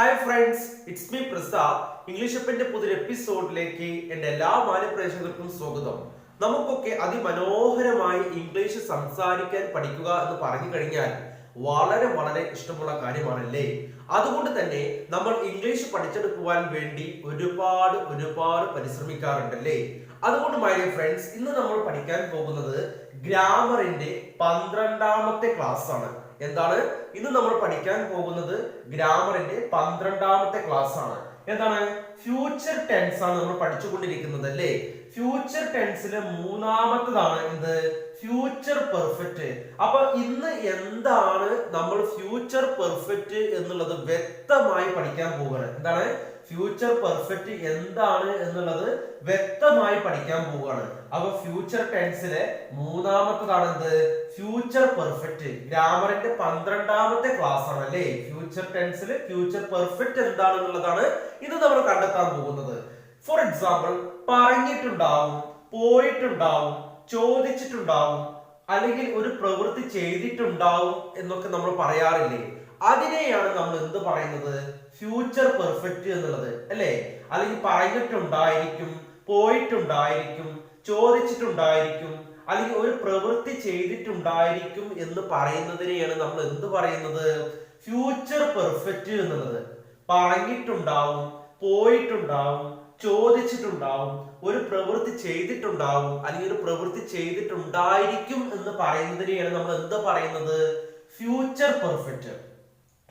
Hi friends it's me Prasad English അപ്പന്റെ പുതിയൊരു എപ്പിസോഡിലേക്ക് എന്റെ എല്ലാ മാനപ്രേക്ഷകർക്കും സ്വാഗതം. നമുക്കൊക്കെ അതിമനോഹരമായി ഇംഗ്ലീഷ് സംസാരിക്കാൻ പഠിക്കുക എന്ന് പറഞ്ഞു കഴിഞ്ഞാൽ വളരെ വളരെ ഇഷ്ടമുള്ള കാര്യമാണല്ലേ? അതുകൊണ്ട് തന്നെ നമ്മൾ ഇംഗ്ലീഷ് പഠിച്ചെടുക്കുവാൻ വേണ്ടി ഒരുപാട് ഒരുപാട് പരിശ്രമിക്കാറുണ്ടല്ലേ? അതുകൊണ്ട് മൈ ഡിയർ ഫ്രണ്ട്സ് ഇന്ന് നമ്മൾ പഠിക്കാൻ പോകുന്നത് ഗ്രാമറിന്റെ പന്ത്രണ്ടാമത്തെ ക്ലാസ് ആണ്. എന്താണ്? ഇന്ന് നമ്മൾ പഠിക്കാൻ പോകുന്നത് ഗ്രാമറിന്റെ പന്ത്രണ്ടാമത്തെ ക്ലാസ് ആണ്. എന്താണ്? ഫ്യൂച്ചർ ടെൻസ് ആണ് നമ്മൾ പഠിച്ചുകൊണ്ടിരിക്കുന്നത് അല്ലേ? ഫ്യൂച്ചർ ടെൻസിലെ മൂന്നാമത്തതാണ് എന്ത്? ഫ്യൂച്ചർ പെർഫെക്റ്റ് അപ്പൊ ഇന്ന് എന്താണ് നമ്മൾ ഫ്യൂച്ചർ പെർഫെക്റ്റ് എന്നുള്ളത് വ്യക്തമായി പഠിക്കാൻ പോകുന്നത് എന്താണ്? ഫ്യൂച്ചർ പെർഫെക്റ്റ് എന്താണ് എന്നുള്ളത് വ്യക്തമായി പഠിക്കാൻ പോവുകയാണ്. അപ്പൊ ഫ്യൂച്ചർ ടെൻസിലെ മൂന്നാമത്തതാണ് എന്ത് ഫ്യൂച്ചർ പെർഫെക്റ്റ് ഗ്രാമറിന്റെ പന്ത്രണ്ടാമത്തെ ക്ലാസ് ആണ് അല്ലേ? ഫ്യൂച്ചർ ടെൻസിൽ ഫ്യൂച്ചർ പെർഫെക്റ്റ് എന്താണെന്നുള്ളതാണ് ഇത് നമ്മൾ കണ്ടെത്താൻ പോകുന്നത്. ഫോർ എക്സാമ്പിൾ പറഞ്ഞിട്ടുണ്ടാവും പോയിട്ടുണ്ടാവും ചോദിച്ചിട്ടുണ്ടാവും അല്ലെങ്കിൽ ഒരു പ്രവൃത്തി ചെയ്തിട്ടുണ്ടാവും എന്നൊക്കെ നമ്മൾ പറയാറില്ലേ? അതിനെയാണ് നമ്മൾ എന്ത് പറയുന്നത്? ഫ്യൂച്ചർ പെർഫെക്റ്റ് എന്നുള്ളത് അല്ലേ? അല്ലെങ്കിൽ പറഞ്ഞിട്ടുണ്ടായിരിക്കും പോയിട്ടുണ്ടായിരിക്കും ചോദിച്ചിട്ടുണ്ടായിരിക്കും അല്ലെങ്കിൽ ഒരു പ്രവൃത്തി ചെയ്തിട്ടുണ്ടായിരിക്കും എന്ന് പറയുന്നതിനെയാണ് നമ്മൾ എന്ത് പറയുന്നത്? ഫ്യൂച്ചർ പെർഫെക്റ്റ് എന്നുള്ളത്. പറഞ്ഞിട്ടുണ്ടാവും പോയിട്ടുണ്ടാവും ചോദിച്ചിട്ടുണ്ടാവും ഒരു പ്രവൃത്തി ചെയ്തിട്ടുണ്ടാവും അല്ലെങ്കിൽ ഒരു പ്രവൃത്തി ചെയ്തിട്ടുണ്ടായിരിക്കും എന്ന് പറയുന്നതിനെയാണ് നമ്മൾ എന്ത് പറയുന്നത്? ഫ്യൂച്ചർ പെർഫെക്റ്റ്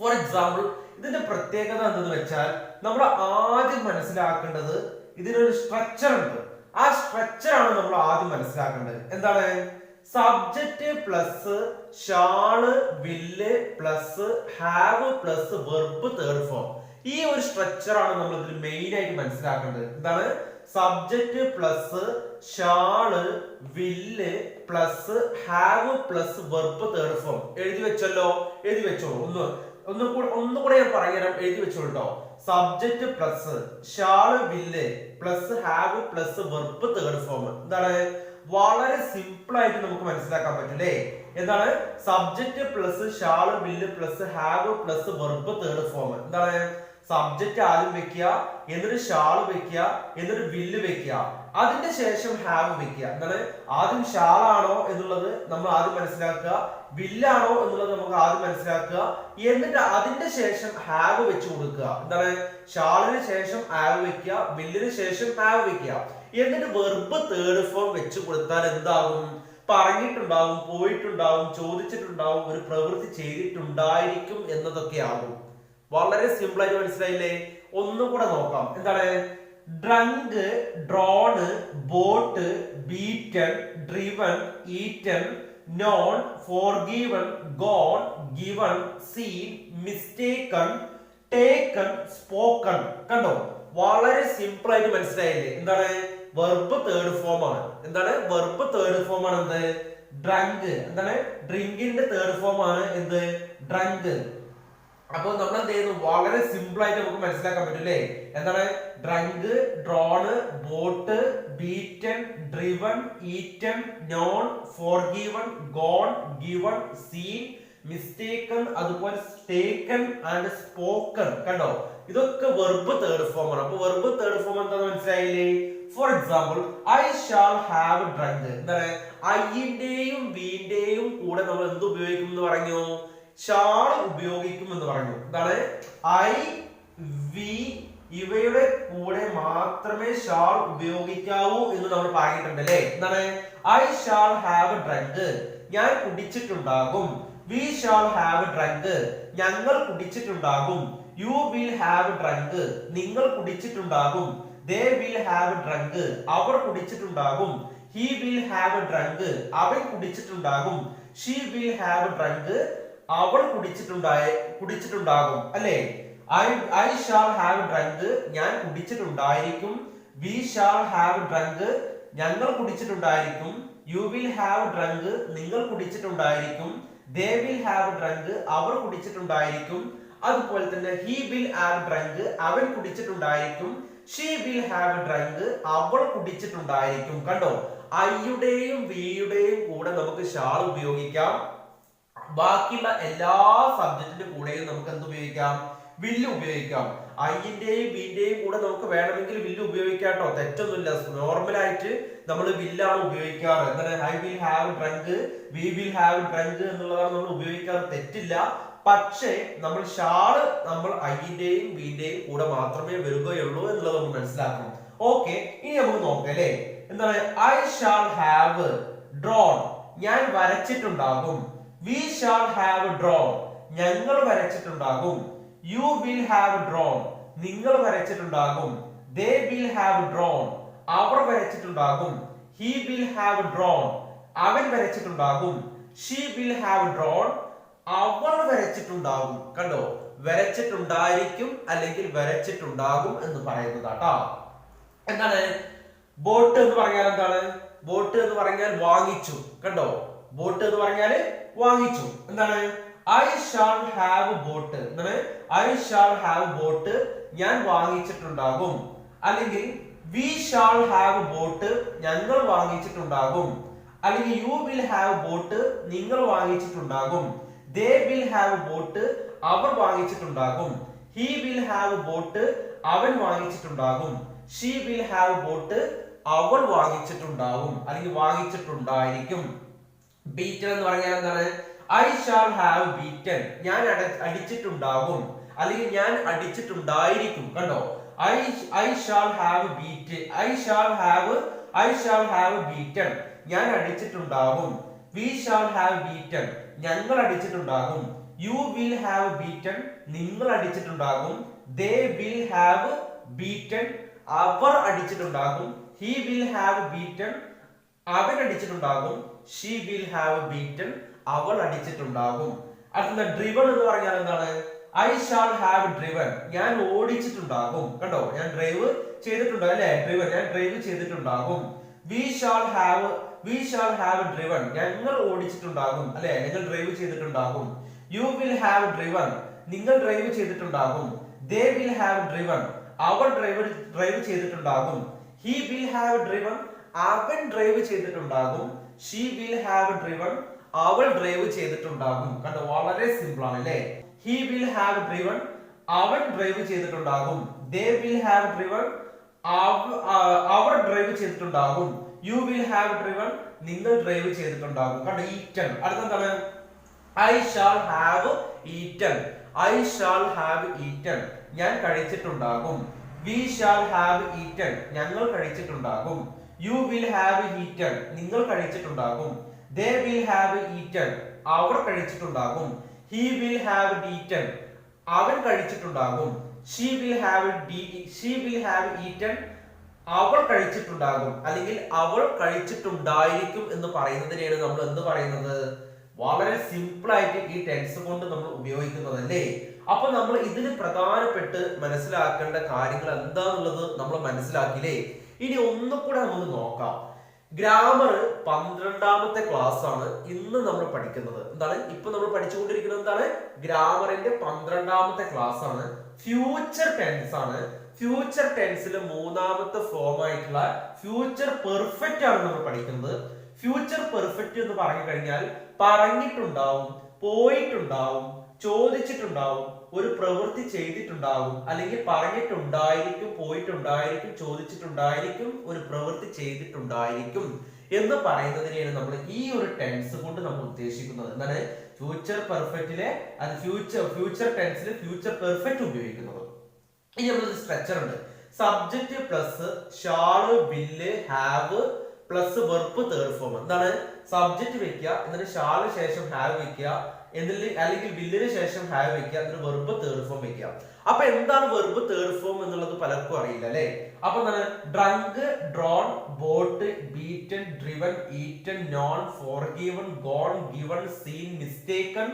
ഫോർ എക്സാമ്പിൾ ഇതിന്റെ പ്രത്യേകത എന്തെന്ന് വെച്ചാൽ നമ്മൾ ആദ്യം മനസ്സിലാക്കേണ്ടത് ഇതിനൊരു സ്ട്രക്ചർ ഉണ്ട്. ആ സ്ട്രക്ചർ ആണ് നമ്മൾ ആദ്യം മനസ്സിലാക്കേണ്ടത്. എന്താണ്? Subject plus shall will plus have plus verb third form ഈ ഒരു സ്ട്രക്ചർ ആണ് നമ്മൾ ഇതിൽ മെയിൻ ആയിട്ട് മനസ്സിലാക്കേണ്ടത്. എന്താണ്? Subject plus shall will plus have plus verb third form എഴുതി വെച്ചല്ലോ? എഴുതി വെച്ചോളൂ. ഒന്ന്. ഒന്ന് കൂടെ ഒന്നും കൂടെ ഞാൻ പറയണം എഴുതി വെച്ചോട്ടോ subject plus shall will plus have plus verb third form എന്താണ്? വളരെ സിമ്പിൾ ആയിട്ട് നമുക്ക് മനസ്സിലാക്കാൻ പറ്റില്ലേ എന്താണ്? Subject plus shall will plus have plus verb third form എന്താണ്? സബ്ജക്റ്റ് ആദ്യം വെക്കുക എന്നിട്ട് ഷാൾ വെക്കുക എന്നിട്ട് വില്ല് വെക്കുക. അതിന്റെ ശേഷം ഹാവ് വെക്കുക. എന്താണ്? ആദ്യം ഷാളാണോ എന്നുള്ളത് നമ്മൾ ആദ്യം മനസ്സിലാക്കുക. വില്ലാണോ എന്നുള്ളത് നമുക്ക് ആദ്യം മനസ്സിലാക്കുക. എന്നിട്ട് അതിന്റെ ശേഷം ഹാവ് വെച്ച് കൊടുക്കുക. എന്താണ്? ഷാളിന് ശേഷം ഹാവ് വെക്കുക വില്ലിന് ശേഷം ഹാവ് വെക്കുക. എന്നിട്ട് വെർബ് തേർഡ് ഫോം വെച്ച് കൊടുത്താൽ എന്താകും? പറഞ്ഞിട്ടുണ്ടാവും പോയിട്ടുണ്ടാവും ചോദിച്ചിട്ടുണ്ടാവും ഒരു പ്രവൃത്തി ചെയ്തിട്ടുണ്ടായിരിക്കും എന്നതൊക്കെ ആകും. വളരെ സിമ്പിൾ ആയിട്ട് മനസ്സിലായില്ലേ? ഒന്നും കൂടെ നോക്കാം. എന്താണ്? Drunk drawn bought beaten driven eaten known for given gone given seen mistaken taken spoken കണ്ടോ? വളരെ സിമ്പിൾ ആയിട്ട് മനസ്സിലായില്ലേ? എന്താണ്? വെർബ് തേർഡ് ഫോം ആണ്. എന്താണ്? വെർബ് തേർഡ് ഫോം ആണ് എന്ത്? ഡ്രങ്ക് എന്താണ്? ഡ്രിങ്കിന്റെ തേർഡ് ഫോം ആണ് എന്ത്? ഡ്രങ്ക് അപ്പോൾ നമ്മൾ എന്ത് ചെയ്യുന്നു വളരെ സിമ്പിൾ ആയിട്ട് നമുക്ക് മനസ്സിലാക്കാൻ പറ്റും അല്ലേ എന്താണ്? Drunk drawn bought beaten driven eaten known for given gone given seen mistaken അതുപോലെ ടേക്കൺ ആൻഡ് സ്പോക്കൺ കണ്ടോ? ഇതൊക്കെ വെർബ് തേർഡ് ഫോം ആണ്. അപ്പൊ വെർബ് തേർഡ് ഫോം എന്താന്ന് മനസ്സിലായില്ലേ? For example I shall have drunk എന്താണ്? ഐന്റെയും വീന്റെയും കൂടെ നമ്മൾ എന്ത് ഉപയോഗിക്കും എന്ന് പറഞ്ഞു? ഷാൾ ഉപയോഗിക്കും എന്ന് പറഞ്ഞു. എന്താണ്? ഐ വി ഇവയുടെ കൂടെ മാത്രമേ ഷാൾ ഉപയോഗിക്കാവൂ എന്ന് നമ്മൾ പറഞ്ഞിട്ടുണ്ട് അല്ലേ? എന്താണ്? I shall have drunk. ഞാൻ കുടിച്ചിട്ടുണ്ടാകും. We shall have drunk. ഞങ്ങൾ കുടിച്ചിട്ടുണ്ടാകും. You will have drunk. നിങ്ങൾ കുടിച്ചിട്ടുണ്ടാകും. They will have drunk. Our കുടിച്ചിട്ടുണ്ടാകും. He will have drunk. അവൻ കുടിച്ചിട്ടുണ്ടാകും. She will have drunk. അവൾ കുടിച്ചിട്ടുണ്ടായ കുടിച്ചിട്ടുണ്ടാകും അല്ലേ? I I shall have drunk ഞാൻ കുടിച്ചിട്ടുണ്ടായിരിക്കും. വി ഷാൾ ഹാവ് ഡ്രങ്ക് ഞങ്ങൾ കുടിച്ചിട്ടുണ്ടായിരിക്കും. യു വിൽ ഹാവ് ഡ്രങ്ക് നിങ്ങൾ കുടിച്ചിട്ടുണ്ടായിരിക്കും. ദേ വിൽ ഹാവ് ഡ്രങ്ക് അവർ കുടിച്ചിട്ടുണ്ടായിരിക്കും. അതുപോലെ തന്നെ ഹി വിൽ ഹാവ് ഡ്രങ്ക് അവൻ കുടിച്ചിട്ടുണ്ടായിരിക്കും. ഷീ വിൽ ഹാവ് ഡ്രങ്ക് അവൾ കുടിച്ചിട്ടുണ്ടായിരിക്കും. കണ്ടോ? ഐയുടെയും വിയുടെയും കൂടെ നമുക്ക് ഷാൾ ഉപയോഗിക്കാം. ബാക്കിയുള്ള എല്ലാ സബ്ജക്റ്റിന്റെ കൂടെയും നമുക്ക് എന്ത് ഉപയോഗിക്കാം? വില്ല് ഉപയോഗിക്കാം. ഐന്റെയും ബിന്റെയും കൂടെ നമുക്ക് വേണമെങ്കിൽ വില്ല് ഉപയോഗിക്കാം കേട്ടോ തെറ്റൊന്നുമില്ല. നോർമൽ ആയിട്ട് നമ്മൾ വില്ലാണ് ഉപയോഗിക്കാറ്. എന്താണ്? I will have drunk we will have drunk എന്നുള്ളതാണ് നമ്മൾ ഉപയോഗിക്കാറ്. തെറ്റില്ല. പക്ഷേ നമ്മൾ ഷാൾ നമ്മൾ ഐന്റെയും ബിന്റെയും കൂടെ മാത്രമേ വരികയുള്ളൂ എന്നുള്ളത് നമ്മൾ മനസ്സിലാക്കണം. ഓക്കെ ഇനി നമുക്ക് നോക്കാം അല്ലേ? എന്താണ്? ഐ ഷാൾ ഹാവ് ഡ്രോൺ ഞാൻ വരച്ചിട്ടുണ്ടാകും. വി ഷാൾ ഹാവ് ഡ്രോൺ ഞങ്ങൾ വരച്ചിട്ടുണ്ടാകും. യു വിൽ ഹാവ് ഡ്രോൺ നിങ്ങൾ വരച്ചിട്ടുണ്ടാകും. ദേ വിൽ ഹാവ് ഡ്രോൺ അവർ വരച്ചിട്ടുണ്ടാകും. ഹി വിൽ ഹാവ് ഡ്രോൺ അവൻ വരച്ചിട്ടുണ്ടാകും. ഷീ വിൽ ഹാവ് ഡ്രോൺ അവർ വരച്ചിട്ടുണ്ടാകും. കണ്ടോ? വരച്ചിട്ടുണ്ടായിരിക്കും അല്ലെങ്കിൽ വരച്ചിട്ടുണ്ടാകും എന്ന് പറയുന്നതാട്ടോ എന്താണ്? ബോട്ട് എന്ന് പറഞ്ഞാൽ എന്താണ്? ബോട്ട് എന്ന് പറഞ്ഞാൽ വാങ്ങിച്ചു. കണ്ടോ? ബോട്ട് എന്ന് പറഞ്ഞാൽ വാങ്ങിച്ചു. എന്താണ്? ഐ ഷാൾ ഹാവ് ബോട്ട് എന്താണ്? ഐ ഷാൾ ഹാവ് ബോട്ട് ഞാൻ വാങ്ങിച്ചിട്ടുണ്ടാകും. അല്ലെങ്കിൽ വി ഷാൾ ഹാവ് ബോട്ട് ഞങ്ങൾ വാങ്ങിച്ചിട്ടുണ്ടാകും. അല്ലെങ്കിൽ യു വിൽ ഹാവ് ബോട്ട് നിങ്ങൾ വാങ്ങിച്ചിട്ടുണ്ടാകും. ദേ വിൽ ഹാവ് ബോട്ട് അവർ വാങ്ങിച്ചിട്ടുണ്ടാകും. ഹി വിൽ ഹാവ് ബോട്ട് അവൻ വാങ്ങിച്ചിട്ടുണ്ടാകും. ഷീ വിൽ ഹാവ് ബോട്ട് അവൾ വാങ്ങിച്ചിട്ടുണ്ടാവും അല്ലെങ്കിൽ വാങ്ങിച്ചിട്ടുണ്ടായിരിക്കും. ബീറ്റൻ എന്ന് പറഞ്ഞാൽ എന്താണ്? ഐ ഷാൾ ഹാവ് ബീറ്റൻ ഞാൻ അടിച്ചിട്ടുണ്ടാകും. അല്ലെങ്കിൽ ഞാൻ അടിച്ചിട്ടുണ്ടായിരിക്കും. കണ്ടോ? I I shall have beat I shall have I shall have beaten ഞാൻ അടിച്ചിട്ടുണ്ടാകും. വി ഷാൾ ഹാവ് ബീറ്റൻ ഞങ്ങൾ അടിച്ചിട്ടുണ്ടാകും. യു വിൽ ഹാവ് ബീറ്റൻ നിങ്ങൾ അടിച്ചിട്ടുണ്ടാകും. ദേ വിൽ ഹാവ് ബീറ്റൻ അവർ അടിച്ചിട്ടുണ്ടാകും. ഹി വിൽ ഹാവ് ബീറ്റൻ അവൻ അടിച്ചിട്ടുണ്ടാകും. ഷീ വിൽ ഹാവ് ബീറ്റൻ അവൾ അടിച്ചിട്ടുണ്ടാകും. അടുത്ത ഡ്രിവൺ എന്ന് പറഞ്ഞാൽ എന്താണ്? ഐ ഷാൾ ഹാവ് ഡ്രിവൺ ഞാൻ ഓടിച്ചിട്ടുണ്ടാകും. കണ്ടോ? ഞാൻ ഡ്രൈവ് ചെയ്തിട്ടുണ്ട് അല്ലെ? ഡ്രിവൻ ഞാൻ ഡ്രൈവ് ചെയ്തിട്ടുണ്ടാകും. We shall have we shall have driven ഞങ്ങൾ ഓടിച്ചിട്ടുണ്ടാകും അല്ലെ? നിങ്ങൾ ഡ്രൈവ് ചെയ്തിട്ടുണ്ടാകും. യു വിൽ ഹാവ് ഡ്രിവൺ നിങ്ങൾ ഡ്രൈവ് ചെയ്തിട്ടുണ്ടാകും. ദേ വിൽ ഹാവ് ഡ്രിവൺ അവൾ ഡ്രൈവ് ഡ്രൈവ് ചെയ്തിട്ടുണ്ടാകും. ഹി വിൽ ഹാവ് ഡ്രിവൺ അവൻ ഡ്രൈവ് ചെയ്തിട്ടുണ്ടാകും. ഷീ വിൽ ഹാവ് ഡ്രിവൺ അവൾ ഡ്രൈവ് ചെയ്തിട്ടുണ്ടാകും. കണ്ടോ വളരെ സിമ്പിൾ ആണ് അല്ലേ? ഹി വിൽ ഹാവ് ഡ്രിവൺ അവൻ ഡ്രൈവ് ചെയ്തിട്ടുണ്ടാകും. ദേ വിൽ ഹാവ് ഡ്രിവൺ അവർ ഡ്രൈവ് ചെയ്തിട്ടുണ്ടാകും. യു വിൽ ഹാവ് ഡ്രിവൺ നിങ്ങൾ ഡ്രൈവ് ചെയ്തിട്ടുണ്ടാകും. കണ്ടോ eaten അടുത്തെന്താണ്? I shall have eaten I shall have eaten ഞാൻ കഴിച്ചിട്ടുണ്ടാകും. വി ഷാൾ ഹാവ് ഈറ്റൺ ഞങ്ങൾ കഴിച്ചിട്ടുണ്ടാകും. യു വിൽ ഹാവ് ഈറ്റൺ നിങ്ങൾ കഴിച്ചിട്ടുണ്ടാകും. ദേ വിൽ ഹാവ് ഈറ്റൺ അവർ കഴിച്ചിട്ടുണ്ടാകും. ഹി വിൽ ഹാവ് ഈറ്റൺ അവൻ കഴിച്ചിട്ടുണ്ടാകും. She will have she will have eaten അവൾ കഴിച്ചിട്ടുണ്ടാകും. അല്ലെങ്കിൽ അവൾ കഴിച്ചിട്ടുണ്ടായിരിക്കും എന്ന് പറയുന്നതിനെയാണ് നമ്മൾ എന്ത് പറയുന്നത്? വളരെ സിമ്പിൾ ആയിട്ട് ഈ ടെൻസ് കൊണ്ട് നമ്മൾ ഉപയോഗിക്കുന്നത് അല്ലേ അപ്പൊ നമ്മൾ ഇതിന് പ്രധാനപ്പെട്ട് മനസ്സിലാക്കേണ്ട കാര്യങ്ങൾ എന്താന്നുള്ളത് നമ്മൾ മനസ്സിലാക്കിയില്ലേ? ഇനി ഒന്നുകൂടെ നമുക്ക് നോക്കാം. ഗ്രാമർ പന്ത്രണ്ടാമത്തെ ക്ലാസ് ആണ് ഇന്ന് നമ്മൾ പഠിക്കുന്നത്. എന്താണ്? ഇപ്പൊ നമ്മൾ പഠിച്ചുകൊണ്ടിരിക്കുന്നത് എന്താണ്? ഗ്രാമറിന്റെ പന്ത്രണ്ടാമത്തെ ക്ലാസ് ആണ്. ഫ്യൂച്ചർ ടെൻസ് ആണ്. ഫ്യൂച്ചർ ടെൻസിൽ മൂന്നാമത്തെ ഫോം ആയിട്ടുള്ള ഫ്യൂച്ചർ പെർഫെക്റ്റ് ആണ് നമ്മൾ പഠിക്കുന്നത്. ഫ്യൂച്ചർ പെർഫെക്റ്റ് എന്ന് പറഞ്ഞു കഴിഞ്ഞാൽ പറഞ്ഞിട്ടുണ്ടാവും പോയിട്ടുണ്ടാവും ചോദിച്ചിട്ടുണ്ടാവും ഒരു പ്രവൃത്തി ചെയ്തിട്ടുണ്ടാവും അല്ലെങ്കിൽ പറഞ്ഞിട്ടുണ്ടായിരിക്കും പോയിട്ടുണ്ടായിരിക്കും ചോദിച്ചിട്ടുണ്ടായിരിക്കും ഒരു പ്രവൃത്തി ചെയ്തിട്ടുണ്ടായിരിക്കും എന്ന് പറയുന്നതിനെയാണ് നമ്മൾ ഈ ഒരു ടെൻസ് കൊണ്ട് നമ്മൾ ഉദ്ദേശിക്കുന്നത്. എന്താണ്? ഫ്യൂച്ചർ പെർഫെക്റ്റിലെ അത് ഫ്യൂച്ചർ ഫ്യൂച്ചർ ടെൻസിൽ ഫ്യൂച്ചർ പെർഫെക്റ്റ് ഉപയോഗിക്കുന്നത്. ഇനി നമ്മളൊരു സ്ട്രക്ചർ ഉണ്ട്. Subject plus shall will have plus verb third form എന്താണ്? സബ്ജക്റ്റ് വെക്കുക എന്നിട്ട് ഷാൾ ശേഷം ഹാവ് വെക്കുക എന്നിട്ട് അല്ലെങ്കിൽ ബില്ലിന് ശേഷം ഹാവ് വെക്കുക എന്നിട്ട് വെർബ് തേർഡ് ഫോം വെക്കുക അപ്പൊ എന്താണ് വെർബ് തേർഡ് ഫോം എന്നുള്ളത് പലർക്കും അറിയില്ല അല്ലെ? അപ്പൊ എന്താണ്? Drunk drawn bought beaten driven eaten known for given gone given seen mistaken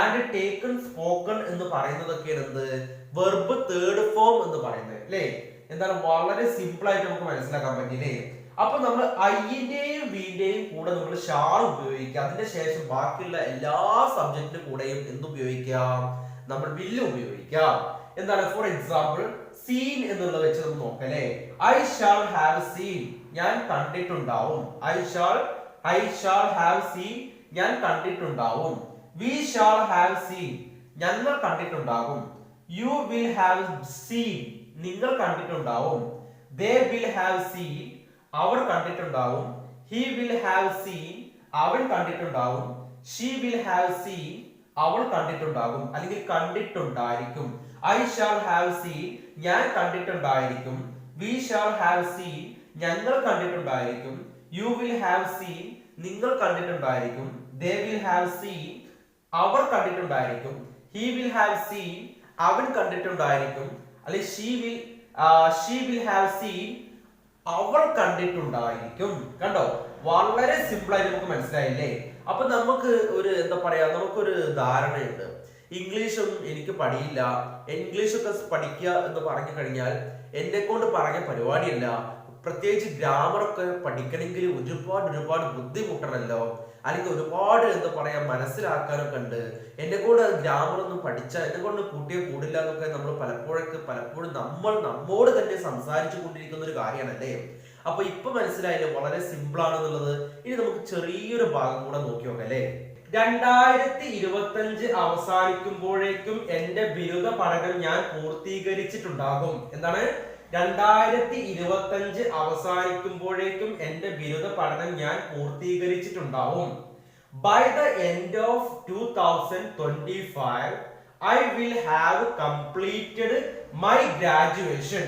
and taken spoken എന്ന് പറയുന്നതൊക്കെ എന്ത്? വെർബ് തേർഡ് ഫോം എന്ന് പറയുന്നത് അല്ലേ? എന്താണ്? വളരെ സിമ്പിൾ ആയിട്ട് നമുക്ക് മനസ്സിലാക്കാൻ പറ്റില്ലേ അപ്പൊ നമ്മൾ ഐന്റെയും വിന്റെയും കൂടെ നമ്മൾ ഷാൾ ഉപയോഗിക്കുക. അതിന്റെ ശേഷം ബാക്കിയുള്ള എല്ലാ സബ്ജക്റ്റിന്റെ കൂടെയും എന്ത് ഉപയോഗിക്കാം നമ്മൾ വില്ല് ഉപയോഗിക്കാം എന്താണ്? ഫോർ എക്സാമ്പിൾ സീൻ എന്നുള്ളത് വെച്ച് നമുക്ക് നോക്കല്ലേ ഐ ഷാൾ ഹാവ് സീൻ ഞാൻ കണ്ടിട്ടുണ്ടാവും. I shall I shall have seen ഞാൻ കണ്ടിട്ടുണ്ടാവും. വി ഷാൾ ഹാവ് സീൻ ഞങ്ങൾ കണ്ടിട്ടുണ്ടാകും. യു വിൽ ഹാവ് സീൻ നിങ്ങൾ കണ്ടിട്ടുണ്ടാവും. ദേ വിൽ ഹാവ് സീൻ അവർ കണ്ടിട്ടുണ്ടാവും ഹി വിൽ ഹാവ് സീൻ അവൻ കണ്ടിട്ടുണ്ടാവും ഷീ വിൽ ഹാവ് സീൻ അവൾ കണ്ടിട്ടുണ്ടാകും അല്ലെങ്കിൽ കണ്ടിട്ടുണ്ടായിരിക്കും. ഐ ഷാൾ ഹാവ് സീൻ ഞാൻ കണ്ടിട്ടുണ്ടായിരിക്കും. വി ഷാൾ ഹാവ് സീൻ ഞങ്ങൾ കണ്ടിട്ടുണ്ടായിരിക്കും. യു വിൽ ഹാവ് സീൻ നിങ്ങൾ കണ്ടിട്ടുണ്ടായിരിക്കും. ദേ വിൽ ഹാവ് സീൻ അവർ കണ്ടിട്ടുണ്ടായിരിക്കും. ഹി വിൽ ഹാവ് സീൻ അവൻ കണ്ടിട്ടുണ്ടായിരിക്കും. അല്ലെങ്കിൽ she will she will have seen അവൾ കണ്ടിട്ടുണ്ടായിരിക്കും. കണ്ടോ? വളരെ സിമ്പിൾ ആയിട്ട് നമുക്ക് മനസ്സിലായില്ലേ? അപ്പൊ നമുക്ക് ഒരു എന്താ പറയാ നമുക്കൊരു ധാരണയുണ്ട്. ഇംഗ്ലീഷും എനിക്ക് പടിയില്ല ഇംഗ്ലീഷൊക്കെ പഠിക്കുക എന്ന് പറഞ്ഞു കഴിഞ്ഞാൽ എന്നെ കൊണ്ട് പറഞ്ഞ പരിപാടിയല്ല. പ്രത്യേകിച്ച് ഗ്രാമർ ഒക്കെ പഠിക്കണമെങ്കിൽ ഒരുപാട് ഒരുപാട് ബുദ്ധിമുട്ടണല്ലോ. അല്ലെങ്കിൽ ഒരുപാട് എന്താ പറയാ മനസ്സിലാക്കാനൊക്കെ ഉണ്ട് എന്നെ കൂടെ ഗ്രാമർ ഒന്നും പഠിച്ച എന്നെ കൊണ്ട് കൂട്ടിയെ കൂടില്ല എന്നൊക്കെ നമ്മൾ പലപ്പോഴൊക്കെ പലപ്പോഴും നമ്മൾ നമ്മോട് തന്നെ സംസാരിച്ചു കൊണ്ടിരിക്കുന്ന ഒരു കാര്യമാണല്ലേ? അപ്പൊ ഇപ്പൊ മനസ്സിലായില്ലേ വളരെ സിമ്പിൾ ആണെന്നുള്ളത്? ഇനി നമുക്ക് ചെറിയൊരു ഭാഗം കൂടെ നോക്കി നോക്കാം അല്ലേ? രണ്ടായിരത്തി ഇരുപത്തി അഞ്ച് അവസാനിക്കുമ്പോഴേക്കും എന്റെ ബിരുദ പഠനം ഞാൻ പൂർത്തീകരിച്ചിട്ടുണ്ടാകും. എന്താണ്? രണ്ടായിരത്തി ഇരുപത്തി അഞ്ച് അവസാനിക്കുമ്പോഴേക്കും എന്റെ ബിരുദ പഠനം ഞാൻ പൂർത്തീകരിച്ചിട്ടുണ്ടാവും. By the end of two thousand twenty five I will have completed my graduation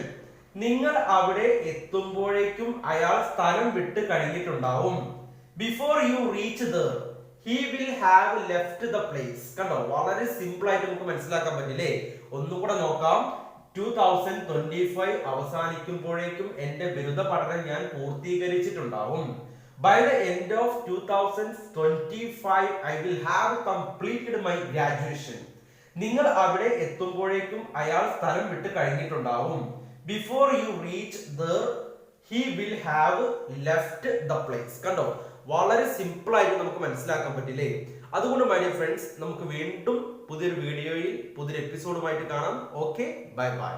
നിങ്ങൾ അവിടെ എത്തുമ്പോഴേക്കും അയാൾ സ്ഥലം വിട്ട് കഴിഞ്ഞിട്ടുണ്ടാവും. Before you reach the he will have left the place കണ്ടോ? വളരെ സിമ്പിൾ ആയിട്ട് നമുക്ക് മനസ്സിലാക്കാൻ പറ്റില്ലേ? ഒന്നുകൂടെ നോക്കാം. ടൂ തൗസൻഡ് ട്വന്റി ഫൈവ് അവസാനിക്കുമ്പോഴേക്കും എന്റെ ബിരുദ പഠനം ഞാൻ പൂർത്തീകരിച്ചിട്ടുണ്ടാവും. By the end of two thousand twenty five I will have completed my graduation നിങ്ങൾ അവിടെ എത്തുമ്പോഴേക്കും അയാൾ സ്ഥലം വിട്ട് കഴിഞ്ഞിട്ടുണ്ടാവും. Before you reach there he will have left the place കണ്ടോ? വളരെ സിമ്പിൾ ആയിട്ട് നമുക്ക് മനസ്സിലാക്കാൻ പറ്റില്ലേ? അതുകൊണ്ട് മൈ ഡിയർ ഫ്രണ്ട്സ് നമുക്ക് വീണ്ടും പുതിയൊരു വീഡിയോയിൽ പുതിയൊരു എപ്പിസോഡുമായിട്ട് കാണാം. Okay bye bye